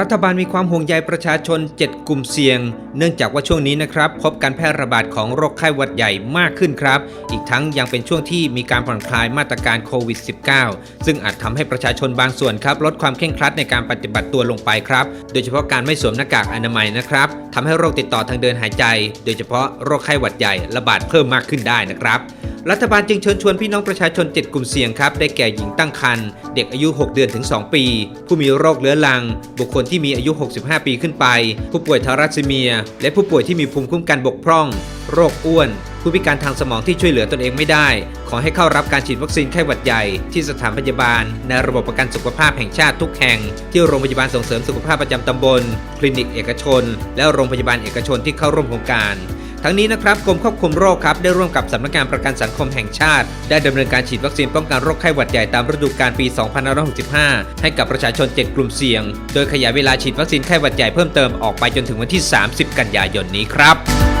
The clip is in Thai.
รัฐบาลมีความห่วงใยประชาชน 7 กลุ่มเสี่ยง เนื่องจากว่าช่วงนี้นะครับ พบการแพร่ระบาดของโรคไข้หวัดใหญ่มากขึ้นครับ อีกทั้งยังเป็นช่วงที่มีการผ่อนคลายมาตรการโควิด -19 ซึ่งอาจทำให้ประชาชนบางส่วนครับลดความเคร่งครัดในการปฏิบัติตัวลงไปครับ โดยเฉพาะการไม่สวมหน้ากากอนามัยนะครับทำให้โรคติดต่อทางเดินหายใจ โดยเฉพาะโรคไข้หวัดใหญ่ระบาดเพิ่มมากขึ้นได้นะครับ รัฐบาลจึงเชิญชวนพี่น้องประชาชน 7 กลุ่มเสี่ยงครับ ได้แก่หญิงตั้งครรภ์เด็กอายุ 6 เดือนถึง 2 ปี ผู้มีโรคเรื้อรัง บุคคลที่มีอายุ 65 ปีขึ้นไป ผู้ป่วยทารัสซีเมีย และผู้ป่วยที่มีภูมิคุ้มกันบกพร่อง โรคอ้วน ผู้พิการทางสมองที่ช่วยเหลือตนเองไม่ได้ ขอให้เข้ารับการฉีดวัคซีนไข้หวัดใหญ่ที่สถานพยาบาล ในระบบประกันสุขภาพแห่งชาติทุกแห่ง ที่โรงพยาบาลส่งเสริมสุขภาพประจำตำบล คลินิกเอกชน และโรงพยาบาลเอกชนที่เข้าร่วมโครงการ ทั้งนี้นะครับกรมควบคุมโรคครับได้ร่วมกับสำนักงานประกันสังคมแห่งชาติ ได้ดำเนินการฉีดวัคซีนป้องกันโรคไข้หวัดใหญ่ตามฤดูกาลปี 2565 ให้กับประชาชน 7 กลุ่มเสี่ยง โดยขยายเวลาฉีดวัคซีนไข้หวัดใหญ่เพิ่มเติมออกไปจนถึงวันที่ 30 กันยายนนี้ครับ